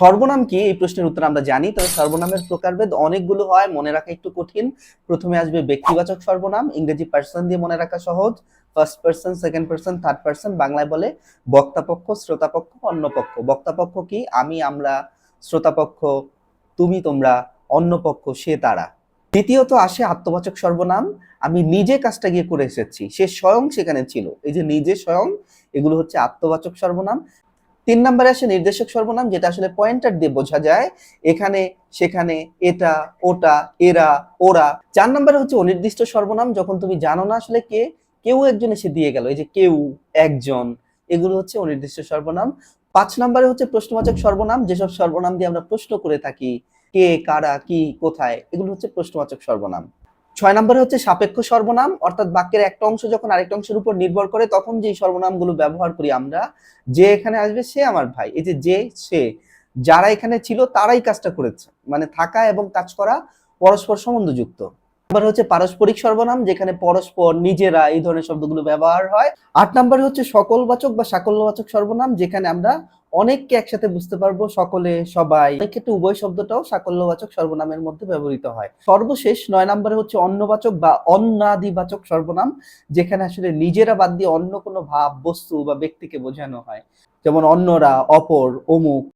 সর্বনাম কি? এই প্রশ্নের উত্তর আমরা জানি, তবে সর্বনামের প্রকারভেদ অনেকগুলো হয়, মনে রাখা একটু কঠিন। প্রথমে আসবে ব্যক্তিবাচক সর্বনাম, ইংরেজি পার্সন দিয়ে মনে রাখা সহজ first person second person third person বাংলায় বলে বক্তাপক্ষ, শ্রোতাপক্ষ, অন্যপক্ষ। বক্তাপক্ষ কি? আমি, আমরা, শ্রোতাপক্ষ, তুমি, তোমরা, অন্যপক্ষ, সে, তারা। দ্বিতীয়ত আসে আত্মবাচক সর্বনাম, আমি নিজে কাজটা গিয়ে করে এসেছি, সে স্বয়ং সেখানে ছিল। এই যে নিজে স্বয়ং, এগুলো হচ্ছে আত্মবাচক সর্বনাম। তিন নম্বরে আসে নির্দেশক সর্বনাম, যেটা আসলে পয়েন্টার দিয়ে বোঝা যায়। এখানে, সেখানে, এটা, ওটা, এরা, ওরা। চার নম্বরে হচ্ছে অনির্দিষ্ট সর্বনাম, যখন তুমি জানো না আসলে কে, কেউ একজন এসে দিয়ে গেল। এই যে কেউ, একজন, এগুলো হচ্ছে অনির্দিষ্ট সর্বনাম। পাঁচ নম্বরে হচ্ছে প্রশ্নবাচক সর্বনাম, যেসব সর্বনাম দিয়ে আমরা প্রশ্ন করে থাকি, কে, কারা, কি, কোথায়, এগুলো হচ্ছে প্রশ্নবাচক সর্বনাম। ছয় নম্বরে হচ্ছে সাপেক্ষ সর্বনাম, অর্থাৎ বাক্যের একটা অংশ যখন আরেকটা অংশের উপর নির্ভর করে, তখন যেই সর্বনামগুলো ব্যবহার করি আমরা, যে এখানে আসবে সে আমার ভাই, এই যে যে, সে, যারা এখানে ছিল তারাই কাজটা করেছে মানে থাকা এবং কাজ করা পরস্পর সম্বন্ধযুক্ত। নাম্বার হচ্ছে পারস্পরিক সর্বনাম, যেখানে পরস্পর, নিজেরা এই ধরনের শব্দগুলো ব্যবহার হয়। আট নম্বরে হচ্ছে সকলবাচক বা সাকল্যবাচক সর্বনাম, যেখানে আমরা অনেককে একসাথে বুঝতে পারব সকলে সবাই। ক্ষেত্রে উভয় শব্দটাও সাকল্যবাচক সর্বনামের মধ্যে ব্যবহৃত হয়। সর্বশেষ নয় নম্বরে হচ্ছে অন্নবাচক বা অন্নাদিবাচক সর্বনাম, যেখানে আসলে নিজেরা বাদ দিয়ে অন্য কোনো ভাব, বস্তু বা ব্যক্তিকে বোঝানো হয়। যেমন অন্যরা অপর, অমুক।